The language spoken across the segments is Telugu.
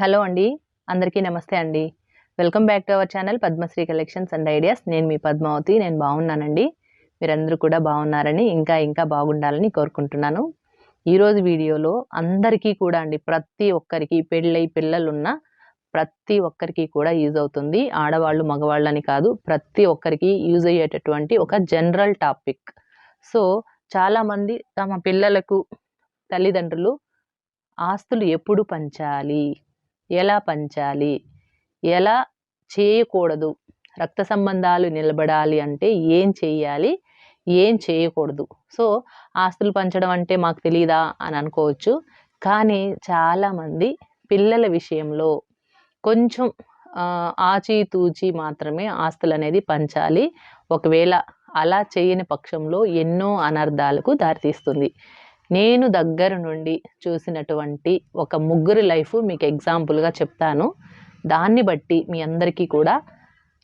హలో అండి. అందరికీ నమస్తే అండి. Welcome back to our channel Padmashri collections and ideas. నేను మీ పద్మావతి నేను బాగున్నానండి. మీరందరూ కూడా బాగున్నారని ఇంకా ఇంకా బాగుండాలని కోరుకుంటున్నాను. ఈరోజు వీడియోలో అందరికీ కూడా అండి ప్రతి ఒక్కరికి పెళ్ళై పిల్లలున్న ప్రతి ఒక్కరికి కూడా యూజ్ అవుతుంది. ఆడవాళ్ళు మగవాళ్ళని కాదు ప్రతి ఒక్కరికి యూజ్ అయ్యేటటువంటి ఒక జనరల్ టాపిక్. సో చాలామంది తమ పిల్లలకు తల్లిదండ్రులు ఆస్తులు ఎప్పుడు పంచాలి? ఎలా పంచాలి? ఎలా చేయకూడదు? రక్త సంబంధాలు నిలబడాలి అంటే ఏం చేయాలి ఏం చేయకూడదు? సో ఆస్తులు పంచడం అంటే మాకు తెలియదా అని అనుకోవచ్చు. కానీ చాలామంది పిల్లల విషయంలో కొంచెం ఆచితూచి మాత్రమే ఆస్తులు అనేది పంచాలి. ఒకవేళ అలా చేయని పక్షంలో ఎన్నో అనర్థాలకు దారితీస్తుంది. నేను దగ్గర నుండి చూసినటువంటి ఒక ముగ్గురు లైఫ్ మీకు ఎగ్జాంపుల్గా చెప్తాను. దాన్ని బట్టి మీ అందరికీ కూడా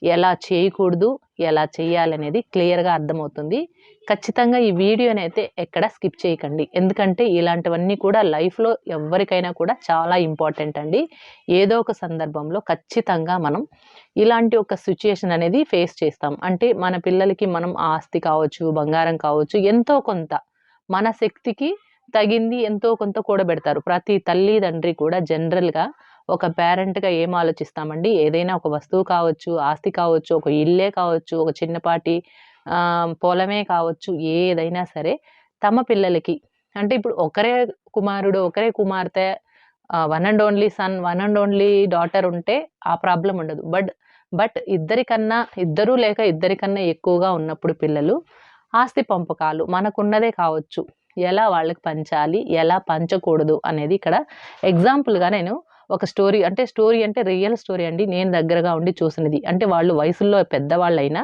ఎలా చేయకూడదు ఎలా చేయాలనేది క్లియర్గా అర్థమవుతుంది. ఖచ్చితంగా ఈ వీడియోని అయితే ఎక్కడ స్కిప్ చేయకండి. ఎందుకంటే ఇలాంటివన్నీ కూడా లైఫ్లో ఎవరికైనా కూడా చాలా ఇంపార్టెంట్ అండి. ఏదో ఒక సందర్భంలో ఖచ్చితంగా మనం ఇలాంటి ఒక సిచ్యుయేషన్ అనేది ఫేస్ చేస్తాం. అంటే మన పిల్లలకి మనం ఆస్తి కావచ్చు బంగారం కావచ్చు ఎంతో కొంత మన శక్తికి తగింది ఎంతో కొంత కూడబెడతారు. ప్రతి తల్లి తండ్రి కూడా జనరల్గా ఒక పేరెంట్గా ఏం ఆలోచిస్తామండి? ఏదైనా ఒక వస్తువు కావచ్చు ఆస్తి కావచ్చు ఒక ఇల్లే కావచ్చు ఒక చిన్నపాటి పొలమే కావచ్చు ఏదైనా సరే తమ పిల్లలకి. అంటే ఇప్పుడు ఒకరే కుమారుడు ఒకరే కుమార్తె one and only son one and only daughter ఉంటే ఆ ప్రాబ్లం ఉండదు. బట్ బట్ ఇద్దరికన్నా ఇద్దరు లేక ఇద్దరికన్నా ఎక్కువగా ఉన్నప్పుడు పిల్లలు ఆస్తి పంపకాలు మనకున్నదే కావచ్చు. ఎలా వాళ్ళకి పంచాలి? ఎలా పంచకూడదు? అనేది ఇక్కడ ఎగ్జాంపుల్గా నేను ఒక స్టోరీ అంటే స్టోరీ అంటే రియల్ స్టోరీ అండి. నేను దగ్గరగా ఉండి చూసినది. అంటే వాళ్ళు వయసులో పెద్దవాళ్ళైనా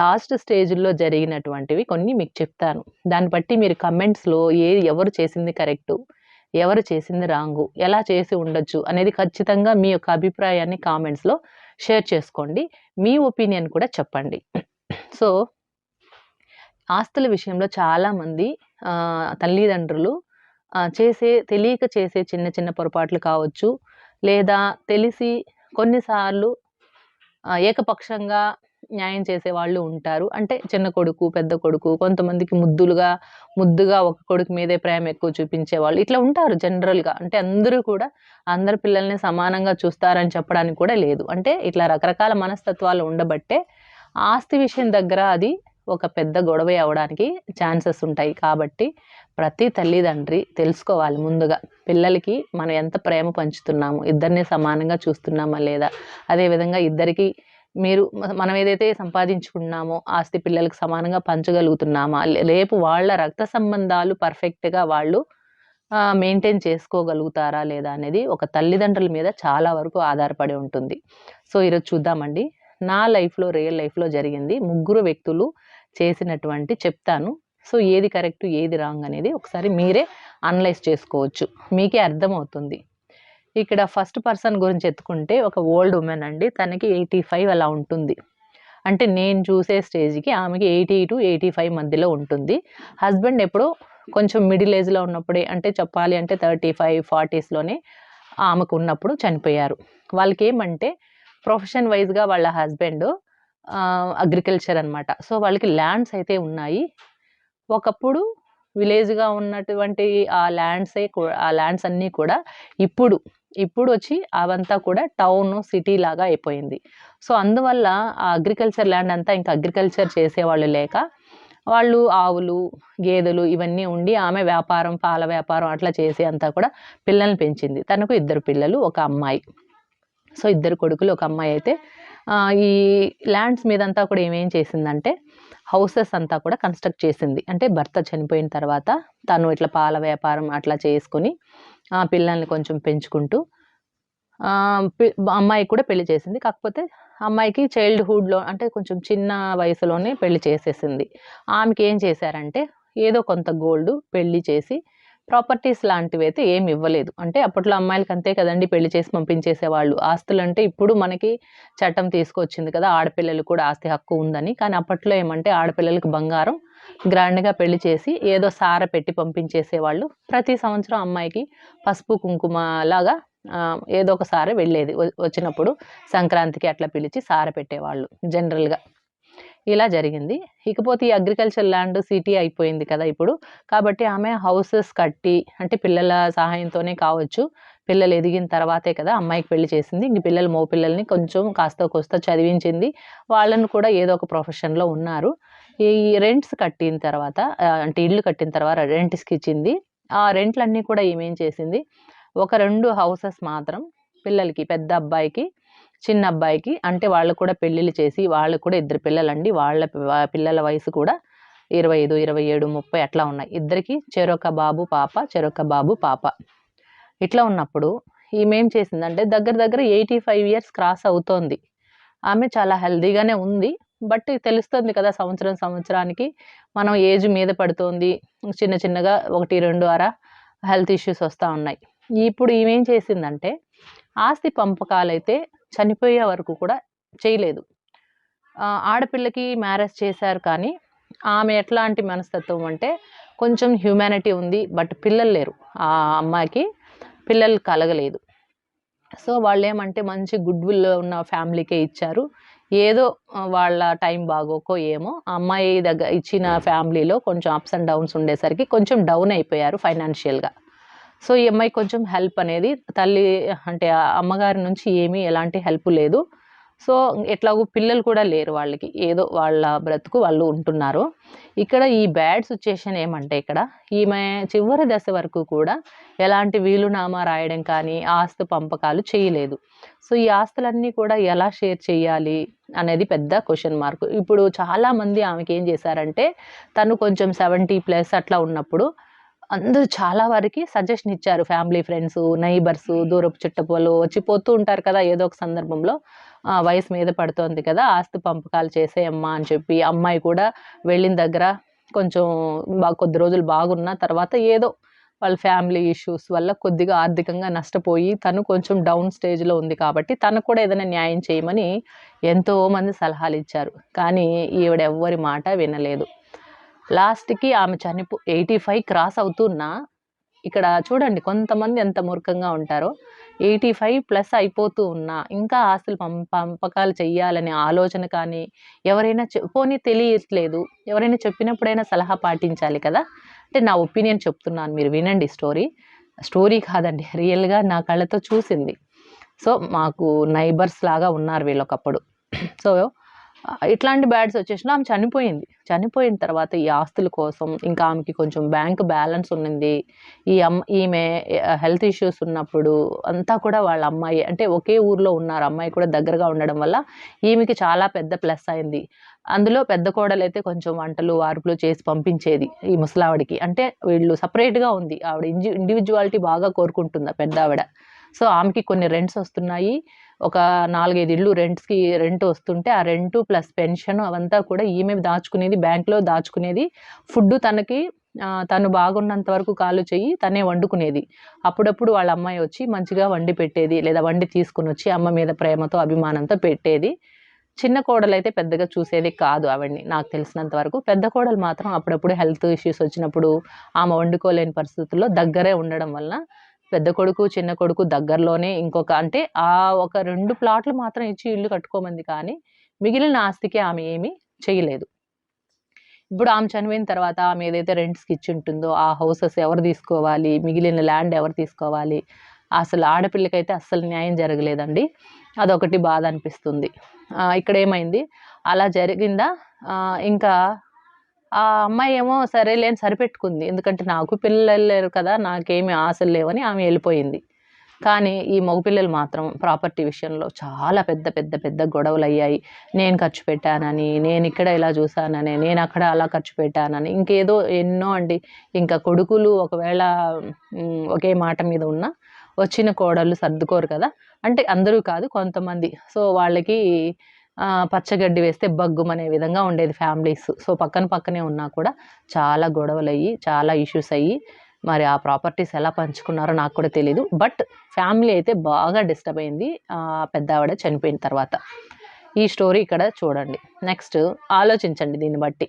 లాస్ట్ స్టేజ్లో జరిగినటువంటివి కొన్ని మీకు చెప్తాను. దాన్ని బట్టి మీరు కమెంట్స్లో ఏ ఎవరు చేసింది కరెక్టు ఎవరు చేసింది రాంగు ఎలా చేసి ఉండొచ్చు అనేది ఖచ్చితంగా మీ యొక్క అభిప్రాయాన్ని కామెంట్స్లో షేర్ చేసుకోండి. మీ ఒపీనియన్ కూడా చెప్పండి. సో ఆస్తుల విషయంలో చాలామంది తల్లిదండ్రులు చేసే తెలియక చేసే చిన్న చిన్న పొరపాట్లు కావచ్చు లేదా తెలిసి కొన్నిసార్లు ఏకపక్షంగా న్యాయం చేసే వాళ్ళు ఉంటారు. అంటే చిన్న కొడుకు పెద్ద కొడుకు కొంతమందికి ముద్దులుగా ముద్దుగా ఒక కొడుకు మీదే ప్రేమ ఎక్కువ చూపించే వాళ్ళు ఇట్లా ఉంటారు జనరల్గా. అంటే అందరూ కూడా అందరి పిల్లల్ని సమానంగా చూస్తారని చెప్పడానికి కూడా లేదు. అంటే ఇట్లా రకరకాల మనస్తత్వాలు ఉండబట్టే ఆస్తి విషయం దగ్గర అది ఒక పెద్ద గొడవ అవడానికి ఛాన్సెస్ ఉంటాయి. కాబట్టి ప్రతి తల్లిదండ్రి తెలుసుకోవాలి ముందుగా పిల్లలకి మనం ఎంత ప్రేమ పంచుతున్నాము ఇద్దరిని సమానంగా చూస్తున్నామా లేదా? అదేవిధంగా ఇద్దరికి మీరు మనం ఏదైతే సంపాదించుకున్నామో ఆస్తి పిల్లలకు సమానంగా పంచగలుగుతున్నామా? రేపు వాళ్ళ రక్త సంబంధాలు పర్ఫెక్ట్గా వాళ్ళు మెయింటైన్ చేసుకోగలుగుతారా లేదా అనేది ఒక తల్లిదండ్రుల మీద చాలా వరకు ఆధారపడి ఉంటుంది. సో ఈరోజు చూద్దామండి. నా లైఫ్లో రియల్ లైఫ్లో జరిగింది. ముగ్గురు వ్యక్తులు చేసినటువంటి చెప్తాను. సో ఏది కరెక్ట్ ఏది రాంగ్ అనేది ఒకసారి మీరే అనలైజ్ చేసుకోవచ్చు. మీకే అర్థమవుతుంది. ఇక్కడ ఫస్ట్ పర్సన్ గురించి ఎత్తుకుంటే ఒక ఓల్డ్ ఉమెన్ అండి. తనకి ఎయిటీ ఫైవ్ అలా ఉంటుంది. అంటే నేను చూసే స్టేజ్కి ఆమెకి ఎయిటీ టు ఎయిటీ ఫైవ్ మధ్యలో ఉంటుంది. హస్బెండ్ ఎప్పుడో కొంచెం మిడిల్ ఏజ్లో ఉన్నప్పుడే అంటే చెప్పాలి అంటే థర్టీ ఫైవ్ ఫార్టీస్లోనే ఆమెకు ఉన్నప్పుడు చనిపోయారు. వాళ్ళకి ఏమంటే ప్రొఫెషన్ వైజ్గా వాళ్ళ హస్బెండ్ అగ్రికల్చర్ అన్నమాట. సో వాళ్ళకి ల్యాండ్స్ అయితే ఉన్నాయి. ఒకప్పుడు విలేజ్గా ఉన్నటువంటి ఆ ల్యాండ్సే ఆ ల్యాండ్స్ అన్నీ కూడా ఇప్పుడు ఇప్పుడు వచ్చి అవంతా కూడా టౌన్ సిటీ లాగా అయిపోయింది. సో అందువల్ల ఆ అగ్రికల్చర్ ల్యాండ్ అంతా ఇంకా అగ్రికల్చర్ చేసేవాళ్ళు లేక వాళ్ళు ఆవులు గేదెలు ఇవన్నీ ఉండి ఆమె వ్యాపారం పాల వ్యాపారం అట్లా చేసి అంతా కూడా పిల్లల్ని పెంచింది. తనకు ఇద్దరు పిల్లలు ఒక అమ్మాయి. సో ఇద్దరు కొడుకులు ఒక అమ్మాయి అయితే ఈ ల్యాండ్స్ మీదంతా కూడా ఏమేం చేసిందంటే హౌసెస్ అంతా కూడా కన్స్ట్రక్ట్ చేసింది. అంటే భర్త చనిపోయిన తర్వాత తను ఇట్లా పాల వ్యాపారం అట్లా చేసుకొని ఆ పిల్లల్ని కొంచెం పెంచుకుంటూ అమ్మాయికి కూడా పెళ్ళి చేసింది. కాకపోతే అమ్మాయికి చైల్డ్హుడ్లో అంటే కొంచెం చిన్న వయసులోనే పెళ్ళి చేసేసింది. ఆమెకి ఏం చేశారంటే ఏదో కొంత గోల్డ్ పెళ్ళి చేసి ప్రాపర్టీస్ లాంటివి అయితే ఏమి ఇవ్వలేదు. అంటే అప్పట్లో అమ్మాయిలకి అంతే కదండి పెళ్ళి చేసి పంపించేసేవాళ్ళు. ఆస్తులు అంటే ఇప్పుడు మనకి చట్టం తీసుకొచ్చింది కదా ఆడపిల్లలు కూడా ఆస్తి హక్కు ఉందని. కానీ అప్పట్లో ఏమంటే ఆడపిల్లలకి బంగారం గ్రాండ్గా పెళ్ళి చేసి ఏదో సార పెట్టి పంపించేసేవాళ్ళు. ప్రతి సంవత్సరం అమ్మాయికి పసుపు కుంకుమ లాగా ఏదో ఏదో ఒకసారి వెళ్ళేది. వచ్చినప్పుడు సంక్రాంతికి అట్లా పిలిచి సార పెట్టేవాళ్ళు జనరల్గా ఇలా జరిగింది. ఇకపోతే ఈ అగ్రికల్చర్ ల్యాండ్ సిటీ అయిపోయింది కదా ఇప్పుడు. కాబట్టి ఆమె హౌసెస్ కట్టి అంటే పిల్లల సహాయంతోనే కావచ్చు. పిల్లలు ఎదిగిన తర్వాతే కదా అమ్మాయికి పెళ్ళి చేసింది. ఇంక పిల్లలు మో పిల్లల్ని కొంచెం కాస్త కోస్త చదివించింది. వాళ్ళను కూడా ఏదో ఒక ప్రొఫెషన్లో ఉన్నారు. ఈ రెంట్స్ కట్టిన తర్వాత అంటే ఇల్లు కట్టిన తర్వాత రెంట్స్కి ఇచ్చింది. ఆ రెంట్లన్నీ కూడా ఏమేం చేసింది? ఒక రెండు హౌసెస్ మాత్రం పిల్లలకి పెద్ద అబ్బాయికి చిన్న అబ్బాయికి అంటే వాళ్ళు కూడా పెళ్ళిళ్ళు చేసి వాళ్ళు కూడా ఇద్దరు పిల్లలండి. వాళ్ళ పిల్లల వయసు కూడా ఇరవై ఐదు ఇరవై ఏడు ముప్పై అట్లా ఉన్నాయి. ఇద్దరికి చెరొక బాబు పాప చెరొక బాబు పాప. ఇట్లా ఉన్నప్పుడు ఈమె ఏం చేసిందంటే దగ్గర దగ్గర ఎయిటీ ఫైవ్ ఇయర్స్ క్రాస్ అవుతోంది. ఆమె చాలా హెల్దీగానే ఉంది. బట్ తెలుస్తుంది కదా సంవత్సరం సంవత్సరానికి మనం ఏజ్ మీద పడుతోంది. చిన్న చిన్నగా ఒకటి రెండు అర హెల్త్ ఇష్యూస్ వస్తూ ఉన్నాయి. ఇప్పుడు ఈమెం చేసిందంటే ఆస్తి పంపకాలైతే చనిపోయే వరకు కూడా చేయలేదు. ఆడపిల్లకి మ్యారేజ్ చేశారు కానీ ఆమె ఎట్లాంటి మనస్తత్వం అంటే కొంచెం హ్యూమానిటీ ఉంది బట్ పిల్లలు లేరు. ఆ అమ్మాయికి పిల్లలు కలగలేదు. సో వాళ్ళు ఏమంటే మంచి గుడ్ విల్ ఉన్న ఫ్యామిలీకే ఇచ్చారు. ఏదో వాళ్ళ టైం బాగోకో ఏమో ఆ అమ్మాయి దగ్గర ఇచ్చిన ఫ్యామిలీలో కొంచెం అప్స్ అండ్ డౌన్స్ ఉండేసరికి కొంచెం డౌన్ అయిపోయారు ఫైనాన్షియల్గా. సో ఈ అమ్మాయి కొంచెం హెల్ప్ అనేది తల్లి అంటే అమ్మగారి నుంచి ఏమీ ఎలాంటి హెల్ప్ లేదు. సో ఎట్లాగో పిల్లలు కూడా లేరు వాళ్ళకి. ఏదో వాళ్ళ బ్రతుకు వాళ్ళు ఉంటున్నారు. ఇక్కడ ఈ బ్యాడ్ సిచ్యుయేషన్ ఏమంటే ఇక్కడ ఈమె చివరి దశ వరకు కూడా ఎలాంటి వీలునామా రాయడం కానీ ఆస్తి పంపకాలు చేయలేదు. సో ఈ ఆస్తులన్నీ కూడా ఎలా షేర్ చేయాలి అనేది పెద్ద క్వశ్చన్ మార్క్. ఇప్పుడు చాలామంది ఆమెకి ఏం చేశారంటే తను కొంచెం సెవెంటీ ప్లస్ అట్లా ఉన్నప్పుడు అందరూ చాలా వారికి సజెషన్ ఇచ్చారు. ఫ్యామిలీ ఫ్రెండ్స్ నైబర్స్ దూరపు చుట్టపోలు వచ్చి పోతూ ఉంటారు కదా ఏదో ఒక సందర్భంలో. ఆ, వయసు మీద పడుతోంది కదా ఆస్తి పంపకాలు చేసేయమ్మా అని చెప్పి అమ్మాయి కూడా వెళ్ళిన దగ్గర కొంచెం బా కొద్ది రోజులు బాగున్న తర్వాత ఏదో వాళ్ళ ఫ్యామిలీ ఇష్యూస్ వల్ల కొద్దిగా ఆర్థికంగా నష్టపోయి తను కొంచెం డౌన్ స్టేజ్లో ఉంది కాబట్టి తనకు కూడా ఏదైనా న్యాయం చేయమని ఎంతో మంది సలహాలు ఇచ్చారు. కానీ ఈవిడ ఎవ్వరి మాట వినలేదు. లాస్ట్కి ఆమె చనిపో ఎయిటీ ఫైవ్ క్రాస్ అవుతున్నా ఇక్కడ చూడండి కొంతమంది ఎంత మూర్ఖంగా ఉంటారో ఎయిటీ ఫైవ్ ప్లస్ అయిపోతూ ఉన్నా ఇంకా ఆస్తులు పం పంపకాలు చెయ్యాలనే ఆలోచన కానీ ఎవరైనా చె- పోనీ తెలియట్లేదు ఎవరైనా చెప్పినప్పుడైనా సలహా పాటించాలి కదా? అంటే నా ఒపీనియన్ చెప్తున్నాను మీరు వినండి స్టోరీ. స్టోరీ కాదండి రియల్గా నా కళ్ళతో చూసింది. సో మాకు నైబర్స్ లాగా ఉన్నారు వీళ్ళొకప్పుడు. సో ఇట్లాంటి బ్యాడ్స్ వచ్చేసినా ఆమె చనిపోయింది. చనిపోయిన తర్వాత ఈ ఆస్తుల కోసం ఇంకా ఆమెకి కొంచెం బ్యాంక్ బ్యాలెన్స్ ఉన్నింది. ఈ అమ్ ఈమె హెల్త్ ఇష్యూస్ ఉన్నప్పుడు అంతా కూడా వాళ్ళ అమ్మాయి అంటే ఒకే ఊర్లో ఉన్నారు అమ్మాయి కూడా దగ్గరగా ఉండడం వల్ల ఈమెకి చాలా పెద్ద ప్లస్ అయింది. అందులో పెద్ద కోడలు అయితే కొంచెం వంటలు వార్పులు చేసి పంపించేది ఈ ముసలావిడికి. అంటే వీళ్ళు సపరేట్గా ఉంది. ఆవిడ ఇండి ఇండివిజువాలిటీ బాగా కోరుకుంటుంది పెద్ద ఆవిడ సో ఆమెకి కొన్ని రెంట్స్ వస్తున్నాయి. ఒక నాలుగైదు ఇళ్ళు రెంట్స్కి రెంట్ వస్తుంటే ఆ రెంట్ ప్లస్ పెన్షన్ అవంతా కూడా ఈమె దాచుకునేది బ్యాంక్లో దాచుకునేది. ఫుడ్ తనకి తను బాగున్నంత వరకు కాలు చెయ్యి తనే వండుకునేది. అప్పుడప్పుడు వాళ్ళ అమ్మాయి వచ్చి మంచిగా వండి పెట్టేది లేదా వండి తీసుకుని వచ్చి అమ్మ మీద ప్రేమతో అభిమానంతో పెట్టేది. చిన్న కోడలు అయితే పెద్దగా చూసేది కాదు ఆవిడ్ని నాకు తెలిసినంత వరకు. పెద్ద కోడలు మాత్రం అప్పుడప్పుడు హెల్త్ ఇష్యూస్ వచ్చినప్పుడు ఆమె వండుకోలేని పరిస్థితుల్లో దగ్గరే ఉండడం వలన పెద్ద కొడుకు చిన్న కొడుకు దగ్గరలోనే ఇంకొక అంటే ఆ ఒక రెండు ప్లాట్లు మాత్రం ఇచ్చి ఇల్లు కట్టుకోమంది కానీ మిగిలిన ఆస్తికి ఆమె ఏమీ చేయలేదు. ఇప్పుడు ఆమె చనిపోయిన తర్వాత ఆమె ఏదైతే రెంట్స్కి ఇచ్చి ఉంటుందో ఆ హౌసెస్ ఎవరు తీసుకోవాలి మిగిలిన ల్యాండ్ ఎవరు తీసుకోవాలి అసలు ఆడపిల్లకైతే అస్సలు న్యాయం జరగలేదండి. అదొకటి బాధ అనిపిస్తుంది. ఇక్కడ ఏమైంది? అలా జరిగిందా? ఇంకా ఆ అమ్మాయి ఏమో సరేలే అని సరిపెట్టుకుంది. ఎందుకంటే నాకు పిల్లలు లేరు కదా నాకేమి ఆశలు లేవని ఆమె వెళ్ళిపోయింది. కానీ ఈ మగపిల్లలు మాత్రం ప్రాపర్టీ విషయంలో చాలా పెద్ద పెద్ద పెద్ద గొడవలు అయ్యాయి నేను ఖర్చు పెట్టానని నేను ఇక్కడ ఇలా చూశానని నేను అక్కడ అలా ఖర్చు పెట్టానని ఇంకేదో ఎన్నో అండి. ఇంకా కొడుకులు ఒకవేళ ఒకే మాట మీద ఉన్న వచ్చిన కోడళ్ళు సర్దుకోరు కదా. అంటే అందరూ కాదు కొంతమంది. సో వాళ్ళకి పచ్చగడ్డి వేస్తే బగ్గుమనే విధంగా ఉండేది ఫ్యామిలీస్. సో పక్కన పక్కనే ఉన్నా కూడా చాలా గొడవలు అయ్యి చాలా ఇష్యూస్ అయ్యి మరి ఆ ప్రాపర్టీస్ ఎలా పంచుకున్నారో నాకు కూడా తెలియదు బట్ ఫ్యామిలీ అయితే బాగా డిస్టర్బ్ అయింది. పెద్ద ఆవిడ చనిపోయిన తర్వాత. ఈ స్టోరీ ఇక్కడ చూడండి. నెక్స్ట్ ఆలోచించండి దీన్ని బట్టి.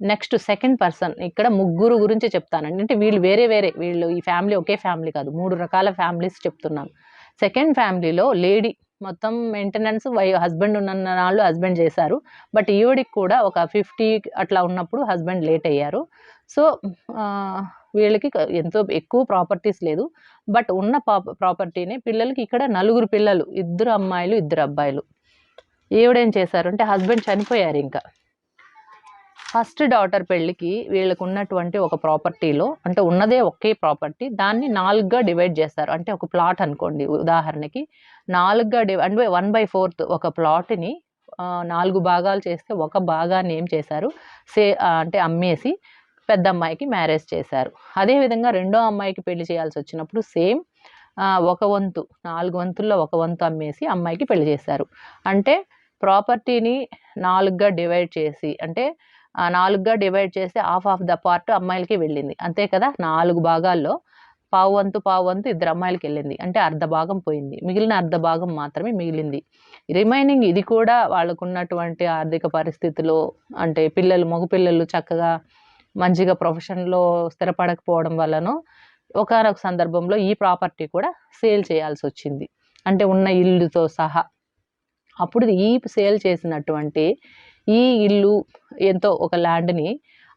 నెక్స్ట్ సెకండ్ పర్సన్ ఇక్కడ ముగ్గురు గురించి చెప్తానండి. అంటే వీళ్ళు వేరే వేరే వీళ్ళు ఈ ఫ్యామిలీ ఒకే ఫ్యామిలీ కాదు. మూడు రకాల ఫ్యామిలీస్ చెప్తున్నాను. సెకండ్ ఫ్యామిలీలో లేడీ మొత్తం మెయింటెనెన్స్ వై హస్బెండ్ ఉన్న నాళ్ళు హస్బెండ్ చేశారు. బట్ ఈవిడికి కూడా ఒక ఫిఫ్టీ అట్లా ఉన్నప్పుడు హస్బెండ్ లేట్ అయ్యారు. సో వీళ్ళకి ఎంతో ఎక్కువ ప్రాపర్టీస్ లేదు. బట్ ఉన్న ప్రాపర్టీని పిల్లలకి ఇక్కడ నలుగురు పిల్లలు ఇద్దరు అమ్మాయిలు ఇద్దరు అబ్బాయిలు. ఈవిడేం చేశారు అంటే హస్బెండ్ చనిపోయారు ఇంకా. ఫస్ట్ డాటర్ పెళ్ళికి వీళ్ళకు ఉన్నటువంటి ఒక ప్రాపర్టీలో అంటే ఉన్నదే ఒకే ప్రాపర్టీ దాన్ని నాలుగుగా డివైడ్ చేస్తారు. అంటే ఒక ప్లాట్ అనుకోండి ఉదాహరణకి. నాలుగుగా డివై అంటే వన్ బై ఫోర్త్ ఒక ప్లాట్ని నాలుగు భాగాలు చేస్తే ఒక భాగాన్ని ఏం చేశారు? సే అంటే అమ్మేసి పెద్ద అమ్మాయికి మ్యారేజ్ చేశారు. అదేవిధంగా రెండో అమ్మాయికి పెళ్ళి చేయాల్సి వచ్చినప్పుడు సేమ్ ఒక వంతు నాలుగు వంతుల్లో ఒక వంతు అమ్మేసి అమ్మాయికి పెళ్ళి చేశారు. అంటే ప్రాపర్టీని నాలుగుగా డివైడ్ చేసి అంటే నాలుగుగా డివైడ్ చేసి హాఫ్ ఆఫ్ ద పార్ట్ అమ్మాయిలకి వెళ్ళింది. అంతే కదా? నాలుగు భాగాల్లో పావు వంతు పావు వంతు ఇద్దరు అమ్మాయిలకి వెళ్ళింది. అంటే అర్ధ భాగం పోయింది. మిగిలిన అర్ధ భాగం మాత్రమే మిగిలింది. రిమైనింగ్ ఇది కూడా వాళ్ళకు ఉన్నటువంటి ఆర్థిక పరిస్థితిలో అంటే పిల్లలు మగ పిల్లలు చక్కగా మంచిగా ప్రొఫెషన్లో స్థిరపడకపోవడం వలన ఒకనొక సందర్భంలో ఈ ప్రాపర్టీ కూడా సేల్ చేయాల్సి వచ్చింది. అంటే ఉన్న ఇల్లుతో సహా. అప్పుడు ఈ సేల్ చేసినటువంటి ఈ ఇల్లు ఎంతో ఒక ల్యాండ్ని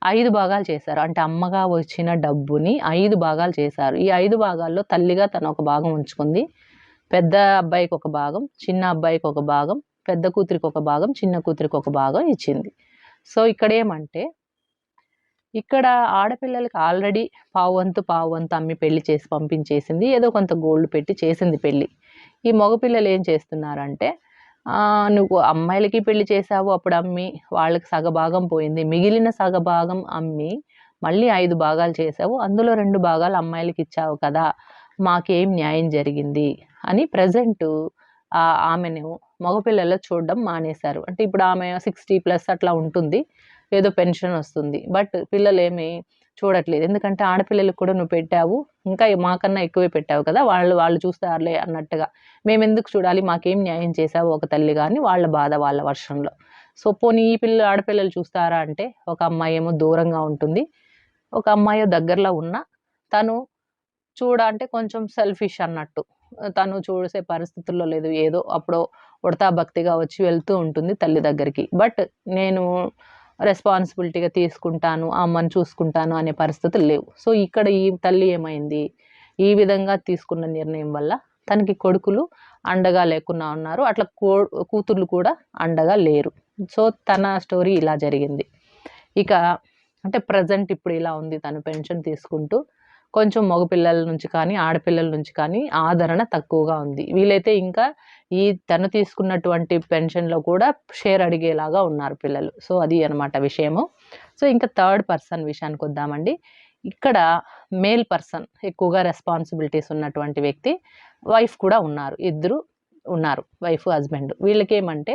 ఐదు భాగాలు చేశారు. అంటే అమ్మగా వచ్చిన డబ్బుని ఐదు భాగాలు చేశారు. ఈ ఐదు భాగాల్లో తల్లిగా తను ఒక భాగం ఉంచుకుంది. పెద్ద అబ్బాయికి ఒక భాగం చిన్న అబ్బాయికి ఒక భాగం పెద్ద కూతురికి ఒక భాగం చిన్న కూతురికి ఒక భాగం ఇచ్చింది. సో ఇక్కడ ఏమంటే ఇక్కడ ఆడపిల్లలకి ఆల్రెడీ పావువంతు పావువంతు అమ్మి పెళ్ళి చేసి పంపించేసింది. ఏదో కొంత గోల్డ్ పెట్టి చేసింది పెళ్ళి ఈ మగపిల్లలు ఏం చేస్తున్నారంటే నువ్వు అమ్మాయిలకి పెళ్ళి చేసావు అప్పుడు అమ్మి వాళ్ళకి సగభాగం పోయింది. మిగిలిన సగభాగం అమ్మి మళ్ళీ ఐదు భాగాలు చేసావు అందులో రెండు భాగాలు అమ్మాయిలకి ఇచ్చావు కదా మాకేం న్యాయం జరిగింది? అని ప్రజెంట్ ఆమెను మగపిల్లలు చూడడం మానేశారు. అంటే ఇప్పుడు ఆమె సిక్స్టీ ప్లస్ అట్లా ఉంటుంది ఏదో పెన్షన్ వస్తుంది. బట్ పిల్లలు ఏమి చూడట్లేదు. ఎందుకంటే ఆడపిల్లలకు కూడా నువ్వు పెట్టావు. ఇంకా మాకన్నా ఎక్కువే పెట్టావు కదా. వాళ్ళు వాళ్ళు చూస్తారులే అన్నట్టుగా. మేము ఎందుకు చూడాలి? మాకేం న్యాయం చేసావు ఒక తల్లి కానీ వాళ్ళ బాధ వాళ్ళ వర్షంలో. సో పోనీ ఈ పిల్లలు ఆడపిల్లలు చూస్తారా అంటే ఒక అమ్మాయి ఏమో దూరంగా ఉంటుంది. ఒక అమ్మాయి దగ్గరలో ఉన్న తను చూడ అంటే కొంచెం సెల్ఫిష్ అన్నట్టు. తను చూసే పరిస్థితుల్లో లేదు. ఏదో అప్పుడు ఉడతా భక్తిగా వచ్చి వెళ్తూ ఉంటుంది తల్లి దగ్గరికి. బట్ నేను రెస్పాన్సిబిలిటీగా తీసుకుంటాను అమ్మని చూసుకుంటాను అనే పరిస్థితులు లేవు. సో ఇక్కడ ఈ తల్లి ఏమైంది? ఈ విధంగా తీసుకున్న నిర్ణయం వల్ల తనకి కొడుకులు అండగా లేకుండా ఉన్నారు. అట్లా కో కూతుర్లు కూడా అండగా లేరు. సో తన స్టోరీ ఇలా జరిగింది. ఇక అంటే ప్రజెంట్ ఇప్పుడు ఇలా ఉంది. తను పెన్షన్ తీసుకుంటూ కొంచెం మగపిల్లల నుంచి కానీ ఆడపిల్లల నుంచి కానీ ఆదరణ తక్కువగా ఉంది. వీలైతే ఇంకా ఈ తను తీసుకున్నటువంటి పెన్షన్లో కూడా షేర్ అడిగేలాగా ఉన్నారు పిల్లలు. సో అది అనమాట విషయము. సో ఇంకా థర్డ్ పర్సన్ విషయానికి వద్దామండి. ఇక్కడ మేల్ పర్సన్ ఎక్కువగా రెస్పాన్సిబిలిటీస్ ఉన్నటువంటి వ్యక్తి వైఫ్ కూడా ఉన్నారు. ఇద్దరు ఉన్నారు వైఫ్ హస్బెండ్. వీళ్ళకి ఏమంటే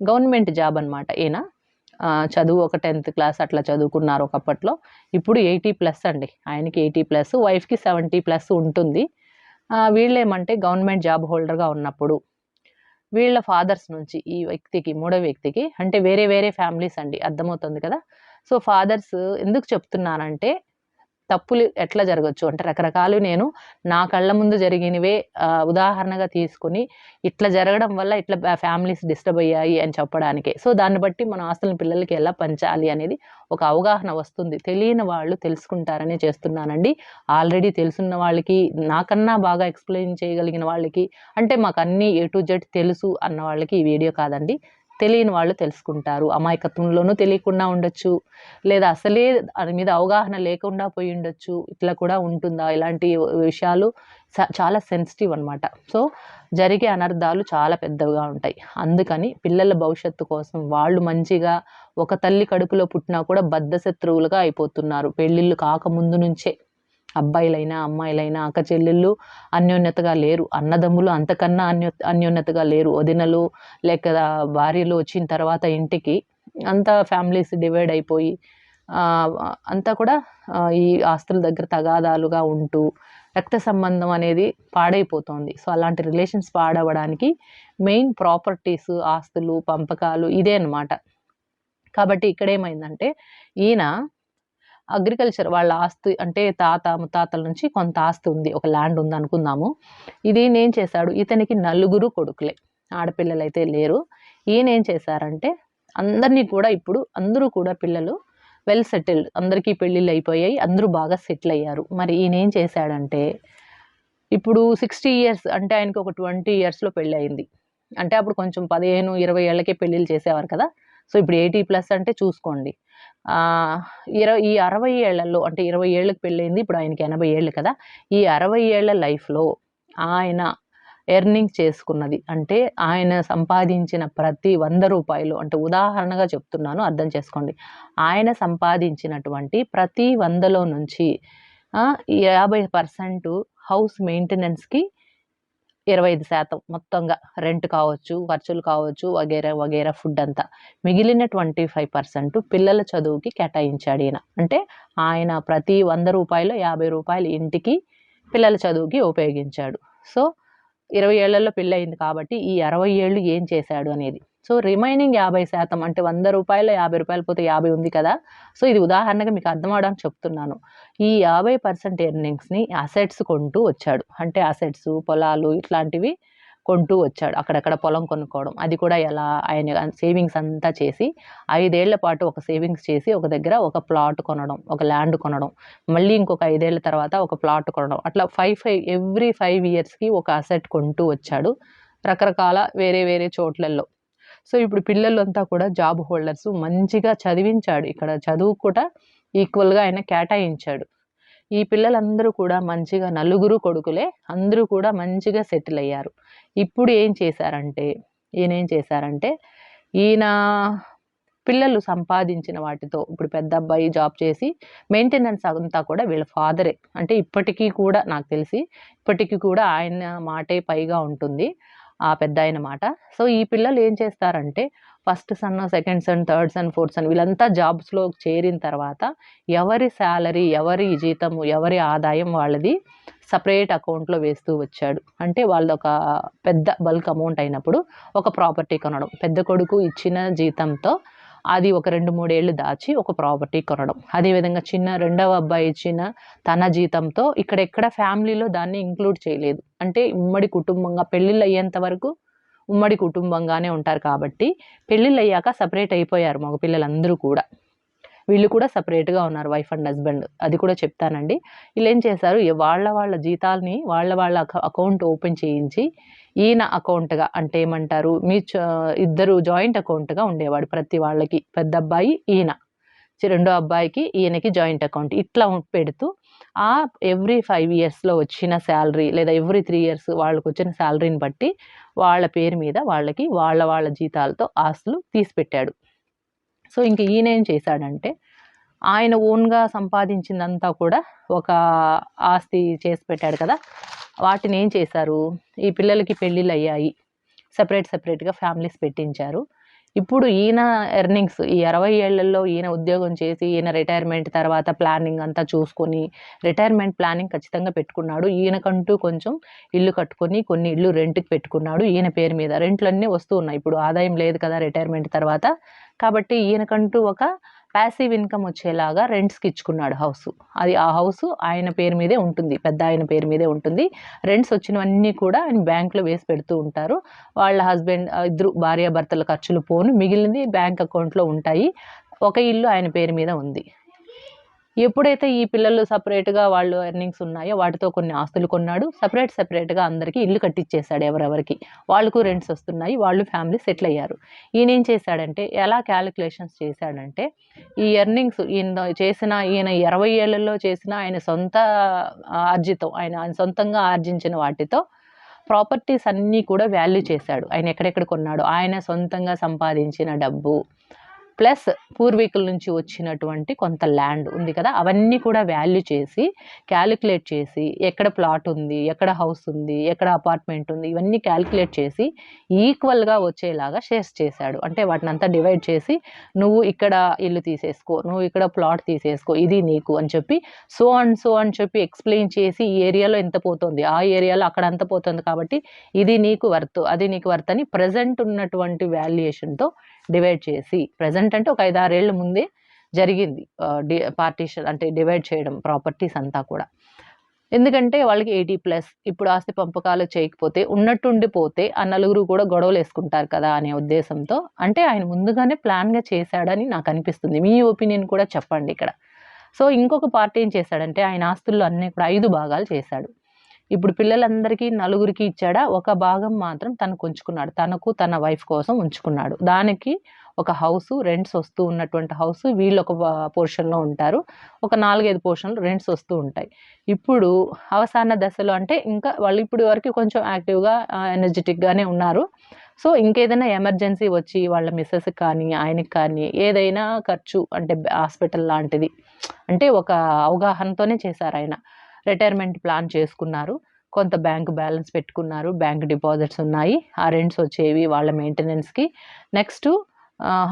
గవర్నమెంట్ జాబ్ అనమాట ఈయన. చదువు ఒక టెన్త్ క్లాస్ అట్లా చదువుకున్నారు ఒకప్పట్లో. ఇప్పుడు ఎయిటీ ప్లస్ అండి. ఆయనకి ఎయిటీ ప్లస్ వైఫ్కి సెవెంటీ ప్లస్ ఉంటుంది. వీళ్ళేమంటే గవర్నమెంట్ జాబ్ హోల్డర్గా ఉన్నప్పుడు వీళ్ళ ఫాదర్స్ నుంచి ఈ వ్యక్తికి మూడో వ్యక్తికి అంటే వేరే వేరే ఫ్యామిలీస్ అండి. అర్థమవుతుంది కదా? సో ఫాదర్స్ ఎందుకు చెప్తున్నానంటే తప్పులు ఎట్లా జరగచ్చు? అంటే రకరకాలు నేను నా కళ్ళ ముందు జరిగినవే ఉదాహరణగా తీసుకొని ఇట్లా జరగడం వల్ల ఇట్లా ఫ్యామిలీస్ డిస్టర్బ్ అయ్యాయి అని చెప్పడానికి. సో దాన్ని బట్టి మన ఆస్తులను పిల్లలకి ఎలా పంచాలి అనేది ఒక అవగాహన వస్తుంది. తెలియని వాళ్ళు తెలుసుకుంటారని చేస్తున్నానండి. ఆల్రెడీ తెలుసున్న వాళ్ళకి నాకన్నా బాగా ఎక్స్ప్లెయిన్ చేయగలిగిన వాళ్ళకి అంటే మాకు అన్నీ ఏ టు జెడ్ తెలుసు అన్న వాళ్ళకి ఈ వీడియో కాదండి. తెలియని వాళ్ళు తెలుసుకుంటారు. అమాయకత్వంలోనూ తెలియకుండా ఉండొచ్చు. లేదా అసలే దాని మీద అవగాహన లేకుండా పోయి ఉండొచ్చు. ఇట్లా కూడా ఉంటుందా? ఇలాంటి విషయాలు చాలా సెన్సిటివ్ అనమాట సో జరిగే అనర్థాలు చాలా పెద్దవిగా ఉంటాయి. అందుకని పిల్లల భవిష్యత్తు కోసం వాళ్ళు మంచిగా ఒక తల్లి కడుపులో పుట్టినా కూడా బద్ధశత్రువులుగా అయిపోతున్నారు. పెళ్ళిళ్ళు కాకముందు నుంచే. అబ్బాయిలైనా అమ్మాయిలైనా అక్క చెల్లెళ్ళు అన్యోన్యతగా లేరు. అన్నదమ్ములు అంతకన్నా అన్యో అన్యోన్యతగా లేరు. వదినలు లేక భార్యలు వచ్చిన తర్వాత ఇంటికి అంతా ఫ్యామిలీస్ డివైడ్ అయిపోయి అంతా కూడా ఈ ఆస్తుల దగ్గర తగాదాలుగా ఉంటూ రక్త సంబంధం అనేది పాడైపోతుంది. సో అలాంటి రిలేషన్స్ పాడవడానికి మెయిన్ ప్రాపర్టీస్ ఆస్తులు పంపకాలు ఇదే అన్నమాట. కాబట్టి ఇక్కడ ఏమైందంటే ఈయన అగ్రికల్చర్ వాళ్ళ ఆస్తి అంటే తాత ముత్తాతల నుంచి కొంత ఆస్తి ఉంది ఒక ల్యాండ్ ఉంది అనుకుందాము. ఇది ఏం చేశాడు? ఇతనికి నలుగురు కొడుకులే ఆడపిల్లలు అయితే లేరు. ఈయన ఏం చేశారంటే అందరినీ కూడా ఇప్పుడు అందరూ కూడా పిల్లలు వెల్ సెటిల్డ్ అందరికీ పెళ్ళిళ్ళు అయిపోయాయి అందరూ బాగా సెటిల్ అయ్యారు. మరి ఈయన ఏం చేశాడంటే ఇప్పుడు సిక్స్టీ ఇయర్స్ అంటే ఆయనకి ఒక ట్వంటీ ఇయర్స్లో పెళ్ళి అయింది అంటే అప్పుడు కొంచెం పదిహేను ఇరవై ఏళ్ళకే పెళ్ళిళ్ళు చేసేవారు కదా. సో ఇప్పుడు ఎయిటీ ప్లస్ అంటే చూసుకోండి. ఇరవై ఈ అరవై ఏళ్ళలో అంటే ఇరవై ఏళ్ళకి పెళ్ళైంది ఇప్పుడు ఆయనకి ఎనభై ఏళ్ళు కదా. ఈ అరవై ఏళ్ళ లైఫ్లో ఆయన ఎర్నింగ్ చేసుకున్నది అంటే ఆయన సంపాదించిన ప్రతి వంద రూపాయలు అంటే ఉదాహరణగా చెప్తున్నాను అర్థం చేసుకోండి. ఆయన సంపాదించినటువంటి ప్రతి వందలో నుంచి యాభై పర్సెంట్ హౌస్ మెయింటెనెన్స్కి ఇరవై ఐదు శాతం మొత్తంగా రెంట్ కావచ్చు ఖర్చులు కావచ్చు వగేరా వగేరా ఫుడ్ అంతా. మిగిలిన ట్వంటీ ఫైవ్ పర్సెంట్ పిల్లల చదువుకి కేటాయించాడు ఈయన. అంటే ఆయన ప్రతి వంద రూపాయలు యాభై రూపాయలు ఇంటికి పిల్లల చదువుకి ఉపయోగించాడు. సో ఇరవై ఏళ్ళలో పెళ్ళి అయింది కాబట్టి ఈ అరవై ఏళ్ళు ఏం చేశాడు అనేది సో రిమైనింగ్ యాభై శాతం అంటే వంద రూపాయలు యాభై రూపాయలు పోతే యాభై ఉంది కదా. సో ఇది ఉదాహరణగా మీకు అర్థం అవడానికి చెప్తున్నాను. ఈ యాభై పర్సెంట్ ఎర్నింగ్స్ని అసెట్స్ కొంటూ వచ్చాడు. అంటే అసెట్స్ పొలాలు ఇట్లాంటివి కొంటూ వచ్చాడు. అక్కడక్కడ పొలం కొనుక్కోవడం. అది కూడా ఎలా ఆయన సేవింగ్స్ అంతా చేసి ఐదేళ్ళ పాటు ఒక సేవింగ్స్ చేసి ఒక దగ్గర ఒక ప్లాట్ కొనడం ఒక ల్యాండ్ కొనడం. మళ్ళీ ఇంకొక ఐదేళ్ళ తర్వాత ఒక ప్లాట్ కొనడం. అట్లా ఫైవ్ ఫైవ్ ఎవ్రీ ఫైవ్ ఇయర్స్కి ఒక అసెట్ కొంటూ వచ్చాడు. రకరకాల వేరే వేరే చోట్లలో సో ఇప్పుడు పిల్లలంతా కూడా జాబ్ హోల్డర్స్ మంచిగా చదివించాడు. ఇక్కడ చదువు కూడా ఈక్వల్గా ఆయన కేటాయించాడు. ఈ పిల్లలందరూ కూడా మంచిగా నలుగురు కొడుకులే అందరూ కూడా మంచిగా సెటిల్ అయ్యారు. ఇప్పుడు ఏం చేశారంటే ఈయన ఏం చేశారంటే ఈయన పిల్లలు సంపాదించిన వాటితో ఇప్పుడు పెద్ద అబ్బాయి జాబ్ చేసి మెయింటెనెన్స్ అంతా కూడా వీళ్ళ ఫాదరే. అంటే ఇప్పటికీ కూడా నాకు తెలిసి ఇప్పటికీ కూడా ఆయన మాటే పైగా ఉంటుంది. ఆ పెద్ద ఆయన మాట సో ఈ పిల్లలు ఏం చేస్తారంటే first son second son third son fourth son వీళ్ళంతా జాబ్స్లో చేరిన తర్వాత ఎవరి శాలరీ ఎవరి జీతము ఎవరి ఆదాయం వాళ్ళది సపరేట్ అకౌంట్లో వేస్తూ వచ్చాడు. అంటే వాళ్ళది ఒక పెద్ద బల్క్ అమౌంట్ అయినప్పుడు ఒక ప్రాపర్టీ కొనడం. పెద్ద కొడుకు ఇచ్చిన జీతంతో అది ఒక రెండు మూడేళ్ళు దాచి ఒక ప్రాపర్టీ కొనడం. అదేవిధంగా చిన్న రెండవ అబ్బాయి ఇచ్చిన తన జీతంతో ఇక్కడెక్కడ ఫ్యామిలీలో దాన్ని ఇంక్లూడ్ చేయలేదు. అంటే ఉమ్మడి కుటుంబంగా పెళ్ళిళ్ళు అయ్యేంత వరకు ఉమ్మడి కుటుంబంగానే ఉంటారు కాబట్టి పెళ్ళిళ్ళు అయ్యాక సపరేట్ అయిపోయారు మగ పిల్లలందరూ కూడా. వీళ్ళు కూడా సపరేట్గా ఉన్నారు వైఫ్ అండ్ హస్బెండ్ అది కూడా చెప్తానండి. వీళ్ళు ఏం చేశారు వాళ్ళ వాళ్ళ జీతాల్ని వాళ్ళ వాళ్ళ అకౌంట్ ఓపెన్ చేయించి ఈయన అకౌంట్గా అంటే ఏమంటారు? మీ ఇద్దరు జాయింట్ అకౌంట్గా ఉండేవాడు ప్రతి వాళ్ళకి. పెద్ద అబ్బాయి ఈయన. రెండో అబ్బాయికి ఈయనకి జాయింట్ అకౌంట్. ఇట్లా పెడుతూ ఆ ఎవ్రీ ఫైవ్ ఇయర్స్లో వచ్చిన శాలరీ లేదా ఎవ్రీ త్రీ ఇయర్స్ వాళ్ళకి వచ్చిన శాలరీని బట్టి వాళ్ళ పేరు మీద వాళ్ళకి వాళ్ళ వాళ్ళ జీతాలతో ఆస్తులు తీసిపెట్టాడు. సో ఇంక ఈయన ఏం చేశాడంటే ఆయన ఓన్గా సంపాదించిందంతా కూడా ఒక ఆస్తి చేసి పెట్టాడు కదా. వాటిని ఏం చేశారు? ఈ పిల్లలకి పెళ్ళిళ్ళు అయ్యాయి. సపరేట్ సపరేట్గా ఫ్యామిలీస్ పెట్టించారు. ఇప్పుడు ఈయన ఎర్నింగ్స్ ఈ అరవై ఏళ్ళలో ఈయన ఉద్యోగం చేసి ఈయన రిటైర్మెంట్ తర్వాత ప్లానింగ్ అంతా చూసుకొని రిటైర్మెంట్ ప్లానింగ్ ఖచ్చితంగా పెట్టుకున్నాడు. ఈయనకంటూ కొంచెం ఇల్లు కట్టుకొని కొన్ని ఇల్లు రెంట్కి పెట్టుకున్నాడు. ఈయన పేరు మీద రెంట్లన్నీ వస్తూ ఉన్నాయి. ఇప్పుడు ఆదాయం లేదు కదా రిటైర్మెంట్ తర్వాత. కాబట్టి ఈయనకంటూ ఒక ప్యాసివ్ ఇన్కమ్ వచ్చేలాగా రెంట్స్కి ఇచ్చుకున్నాడు హౌస్ అది ఆ హౌస్ ఆయన పేరు మీదే ఉంటుంది పెద్ద ఆయన పేరు మీదే ఉంటుంది. రెంట్స్ వచ్చినవన్నీ కూడా ఆయన బ్యాంక్లో వేసి పెడుతూ ఉంటారు. వాళ్ళ హస్బెండ్ ఇద్దరు భార్యాభర్తల ఖర్చులు పోను మిగిలింది బ్యాంక్ అకౌంట్లో ఉంటాయి. ఒక ఇల్లు ఆయన పేరు మీద ఉంది. ఎప్పుడైతే ఈ పిల్లలు సపరేట్గా వాళ్ళు ఎర్నింగ్స్ ఉన్నాయో వాటితో కొన్ని ఆస్తులు కొన్నాడు. సపరేట్ సపరేట్గా అందరికీ ఇల్లు కట్టించేశాడు ఎవరెవరికి. వాళ్ళకు రెంట్స్ వస్తున్నాయి వాళ్ళు ఫ్యామిలీ సెటిల్ అయ్యారు. ఈయన ఏం చేశాడంటే ఎలా క్యాలిక్యులేషన్స్ చేశాడంటే ఈ ఎర్నింగ్స్ ఈయన చేసిన ఈయన ఇరవై ఏళ్ళలో చేసిన ఆయన సొంత ఆర్జితం ఆయన ఆయన సొంతంగా ఆర్జించిన వాటితో ప్రాపర్టీస్ అన్నీ కూడా వాల్యూ చేశాడు. ఆయన ఎక్కడెక్కడ కొన్నాడు ఆయన సొంతంగా సంపాదించిన డబ్బు ప్లస్ పూర్వీకుల నుంచి వచ్చినటువంటి కొంత ల్యాండ్ ఉంది కదా అవన్నీ కూడా వాల్యూ చేసి క్యాలిక్యులేట్ చేసి ఎక్కడ ప్లాట్ ఉంది ఎక్కడ హౌస్ ఉంది ఎక్కడ అపార్ట్మెంట్ ఉంది ఇవన్నీ క్యాలిక్యులేట్ చేసి ఈక్వల్గా వచ్చేలాగా షేర్స్ చేశాడు. అంటే వాటిని అంతా డివైడ్ చేసి నువ్వు ఇక్కడ ఇల్లు తీసేసుకో నువ్వు ఇక్కడ ప్లాట్ తీసేసుకో ఇది నీకు అని చెప్పి సో అండ్ సో అని చెప్పి ఎక్స్ప్లెయిన్ చేసి ఈ ఏరియాలో ఎంత పోతుంది? ఆ ఏరియాలో అక్కడ అంత పోతుంది? కాబట్టి ఇది నీకు వర్త్ అది నీకు వర్త్ అని ప్రజెంట్ ఉన్నటువంటి వాల్యుయేషన్తో డివైడ్ చేసి ప్రజెంట్ అంటే ఒక ఐదు ముందే జరిగింది డి పార్టీషన్ అంటే డివైడ్ చేయడం ప్రాపర్టీస్ అంతా కూడా. ఎందుకంటే వాళ్ళకి ఎయిటీ ప్లస్ ఇప్పుడు ఆస్తి పంపకాలు చేయకపోతే ఉన్నట్టుండిపోతే ఆ నలుగురు కూడా గొడవలు వేసుకుంటారు కదా అనే ఉద్దేశంతో అంటే ఆయన ముందుగానే ప్లాన్గా చేశాడని నాకు అనిపిస్తుంది. మీ ఒపీనియన్ కూడా చెప్పండి ఇక్కడ. సో ఇంకొక పార్టీ ఏం చేశాడంటే ఆయన ఆస్తుల్లో అన్నీ కూడా ఐదు భాగాలు చేశాడు. ఇప్పుడు పిల్లలందరికీ నలుగురికి ఇచ్చాడా? ఒక భాగం మాత్రం తనకు ఉంచుకున్నాడు తనకు తన వైఫ్ కోసం ఉంచుకున్నాడు. దానికి ఒక హౌస్ రెంట్స్ వస్తూ ఉన్నటువంటి హౌస్ వీళ్ళు ఒక పోర్షన్లో ఉంటారు. ఒక నాలుగైదు పోర్షన్లు రెంట్స్ వస్తూ ఉంటాయి. ఇప్పుడు అవసాన దశలో అంటే ఇంకా వాళ్ళు ఇప్పుడు వరకు కొంచెం యాక్టివ్గా ఎనర్జెటిక్గానే ఉన్నారు. సో ఇంకేదైనా ఎమర్జెన్సీ వచ్చి వాళ్ళ మిస్సెస్ కానీ ఆయనకి కానీ ఏదైనా ఖర్చు అంటే హాస్పిటల్ లాంటిది. అంటే ఒక అవగాహనతోనే చేశారు ఆయన. రిటైర్మెంట్ ప్లాన్ చేసుకున్నారు. కొంత బ్యాంక్ బ్యాలెన్స్ పెట్టుకున్నారు. బ్యాంక్ డిపాజిట్స్ ఉన్నాయి. ఆ రెంట్స్ వచ్చేవి వాళ్ళ మెయింటెనెన్స్కి. నెక్స్ట్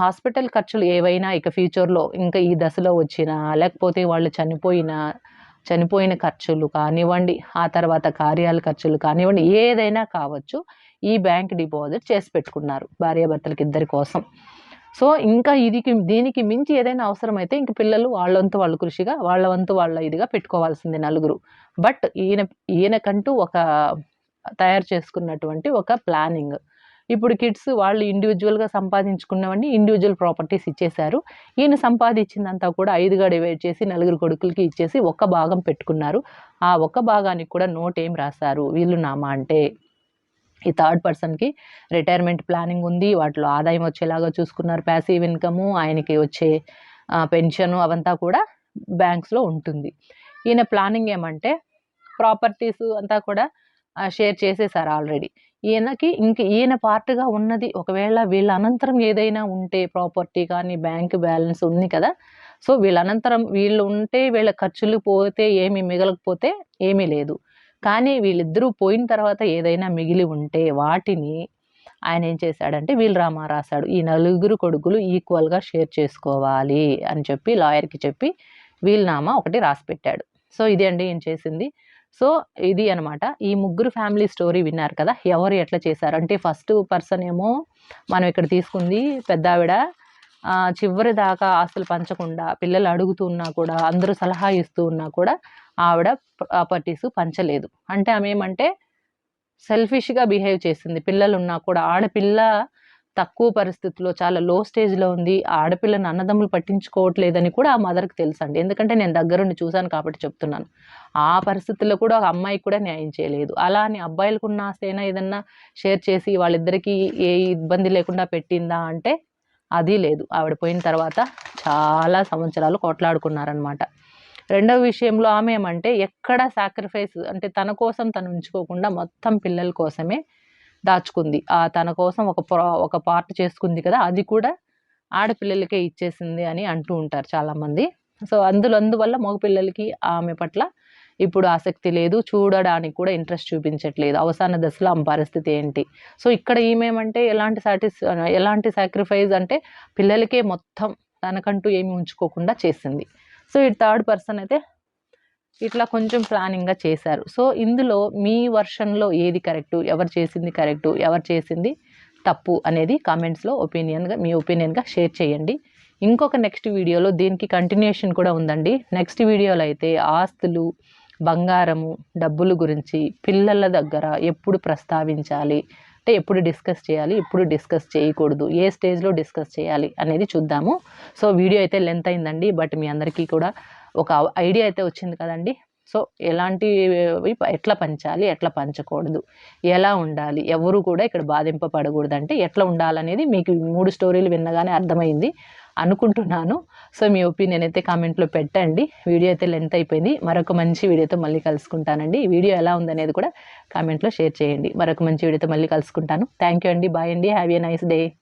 హాస్పిటల్ ఖర్చులు ఏవైనా ఇక ఫ్యూచర్లో ఇంకా ఈ దశలో వచ్చినా లేకపోతే వాళ్ళు చనిపోయిన చనిపోయిన ఖర్చులు కానివ్వండి ఆ తర్వాత కార్యాల ఖర్చులు కానివ్వండి ఏదైనా కావచ్చు ఈ బ్యాంక్ డిపాజిట్ చేసి పెట్టుకున్నారు భార్యాభర్తలకి ఇద్దరి కోసం. సో ఇంకా ఇదికి దీనికి మించి ఏదైనా అవసరమైతే ఇంక పిల్లలు వాళ్ళంతా వాళ్ళ కృషిగా వాళ్ళ వంతు వాళ్ళ ఇదిగా పెట్టుకోవాల్సింది నలుగురు. బట్ ఈయన ఈయనకంటూ ఒక తయారు చేసుకున్నటువంటి ఒక ప్లానింగ్. ఇప్పుడు కిడ్స్ వాళ్ళు ఇండివిజువల్గా సంపాదించుకున్నవన్నీ ఇండివిజువల్ ప్రాపర్టీస్ ఇచ్చేశారు. ఈయన సంపాదించిందంతా కూడా ఐదుగా డివైడ్ చేసి నలుగురు కొడుకులకి ఇచ్చేసి ఒక్క భాగం పెట్టుకున్నారు. ఆ ఒక్క భాగానికి కూడా నోట్ ఏం రాశారు? వీళ్ళు నామా అంటే. ఈ థర్డ్ పర్సన్కి రిటైర్మెంట్ ప్లానింగ్ ఉంది. వాటిలో ఆదాయం వచ్చేలాగా చూసుకున్నారు. ప్యాసివ్ ఇన్కము ఆయనకి వచ్చే పెన్షన్ అవంతా కూడా బ్యాంక్స్లో ఉంటుంది. ఈయన ప్లానింగ్ ఏమంటే ప్రాపర్టీస్ అంతా కూడా షేర్ చేసేసారు ఆల్రెడీ. ఈయనకి ఇంక ఈయన పార్ట్గా ఉన్నది ఒకవేళ వీళ్ళ అనంతరం ఏదైనా ఉంటే ప్రాపర్టీ కానీ బ్యాంక్ బ్యాలెన్స్ ఉంది కదా. సో వీళ్ళ అనంతరం వీళ్ళు ఉంటే వీళ్ళ ఖర్చులు పోతే ఏమి మిగలకపోతే ఏమీ లేదు. కానీ వీళ్ళిద్దరూ పోయిన తర్వాత ఏదైనా మిగిలి ఉంటే వాటిని ఆయన ఏం చేశాడంటే వీళ్ళు రామా రాశాడు. ఈ నలుగురు కొడుకులు ఈక్వల్గా షేర్ చేసుకోవాలి అని చెప్పి లాయర్కి చెప్పి వీల్నామా ఒకటి రాసి పెట్టాడు. సో ఇది అండి ఏం చేసింది? సో ఇది అనమాట ఈ ముగ్గురు ఫ్యామిలీ స్టోరీ విన్నారు కదా ఎవరు ఎట్లా చేశారు? అంటే ఫస్ట్ పర్సన్ ఏమో మనం ఇక్కడ తీసుకుంది పెద్ద ఆవిడ చివరి దాకా ఆస్తులు పంచకుండా పిల్లలు అడుగుతున్నా కూడా అందరూ సలహా ఇస్తూ ఉన్నా కూడా ఆవిడ ప్రాపర్టీస్ పంచలేదు. అంటే ఆమె ఏమంటే సెల్ఫిష్గా బిహేవ్ చేసింది. పిల్లలు ఉన్నా కూడా ఆడపిల్ల తక్కువ పరిస్థితుల్లో చాలా లో స్టేజ్లో ఉంది. ఆడపిల్లని అన్నదమ్ములు పట్టించుకోవట్లేదని కూడా ఆ మదర్కి తెలుసండి. ఎందుకంటే నేను దగ్గరుండి చూశాను కాబట్టి చెప్తున్నాను. ఆ పరిస్థితుల్లో కూడా ఒక అమ్మాయికి కూడా న్యాయం చేయలేదు. అలా అని అబ్బాయిలకు ఉన్న ఆస్తేనా ఏదన్నా షేర్ చేసి వాళ్ళిద్దరికీ ఏ ఇబ్బంది లేకుండా పెట్టిందా అంటే అది లేదు. ఆవిడ పోయిన తర్వాత చాలా సంవత్సరాలు కొట్లాడుకున్నారనమాట రెండవ విషయంలో ఆమె ఏమంటే ఎక్కడ సాక్రిఫైస్ అంటే తన కోసం తను ఉంచుకోకుండా మొత్తం పిల్లల కోసమే దాచుకుంది. ఆ తన కోసం ఒక ఒక పార్ట్ చేసుకుంది కదా అది కూడా ఆడపిల్లలకే ఇచ్చేసింది అని అంటూ ఉంటారు చాలామంది. సో అందులో అందువల్ల మగపిల్లలకి ఆమె పట్ల ఇప్పుడు ఆసక్తి లేదు. చూడడానికి కూడా ఇంట్రెస్ట్ చూపించట్లేదు. అవసాన దశలో ఆమె పరిస్థితి ఏంటి? సో ఇక్కడ ఏమేమంటే ఎలాంటి సాటిస్ ఎలాంటి సాక్రిఫైస్ అంటే పిల్లలకే మొత్తం తనకంటూ ఏమి ఉంచుకోకుండా చేసింది. సో ఈ థర్డ్ పర్సన్ అయితే ఇట్లా కొంచెం ప్లానింగ్గా చేశారు. సో ఇందులో మీ వర్షన్లో ఏది కరెక్టు ఎవరు చేసింది కరెక్టు ఎవరు చేసింది తప్పు అనేది కామెంట్స్లో ఒపీనియన్గా మీ ఒపీనియన్గా షేర్ చేయండి. ఇంకొక నెక్స్ట్ వీడియోలో దీనికి కంటిన్యూషన్ కూడా ఉందండి. నెక్స్ట్ వీడియోలో అయితే ఆస్తులు బంగారము డబ్బులు గురించి పిల్లల దగ్గర ఎప్పుడు ప్రస్తావించాలి అంటే ఎప్పుడు డిస్కస్ చేయాలి ఎప్పుడు డిస్కస్ చేయకూడదు ఏ స్టేజ్లో డిస్కస్ చేయాలి అనేది చూద్దాము. సో వీడియో అయితే లెంత్ అయిందండి బట్ మీ అందరికీ కూడా ఒక ఐడియా అయితే వచ్చింది కదండి. సో ఎలాంటివి ఎట్లా పంచాలి ఎట్లా పంచకూడదు ఎలా ఉండాలి ఎవరు కూడా ఇక్కడ బాధింపబడకూడదు అంటే ఎట్లా ఉండాలనేది మీకు మూడు స్టోరీలు విన్నగానే అర్థమైంది. అనుకుంటున్నాను. సో మీ ఒపీనియన్ అయితే కామెంట్లో పెట్టండి. వీడియో అయితే లెంత్ అయిపోయింది. మరొక మంచి వీడియోతో మళ్ళీ కలుసుకుంటానండి. వీడియో ఎలా ఉందనేది కూడా కామెంట్లో షేర్ చేయండి. మరొక మంచి వీడియోతో మళ్ళీ కలుసుకుంటాను. థ్యాంక్ యూ అండి. బాయ్ అండి. Have a nice day.